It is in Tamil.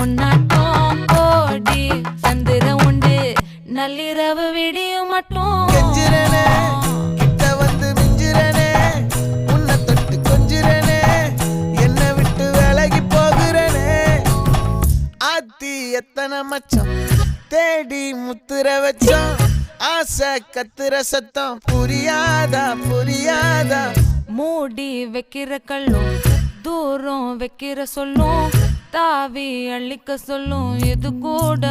உன்னாட்டம் கோடி சந்திர உண்டு நள்ளிரவு விடியும் மட்டும் கெஞ்சிரனே கிட்ட வந்து மிஞ்சிரனே உன்னை தொட்டு கொஞ்சிரனே என்னை விட்டு விலகி போகிறனே ஆத்தி எத்தனை மச்சம் தேடி முத்துற வச்சோம் ஆசை கத்துற சத்தம் புரியாதா புரியாதா மூடி வைக்கிற கல்லும் தூரம் வைக்கிற சொல்லும் தாவி அழிக்க சொல்லும் இது கூட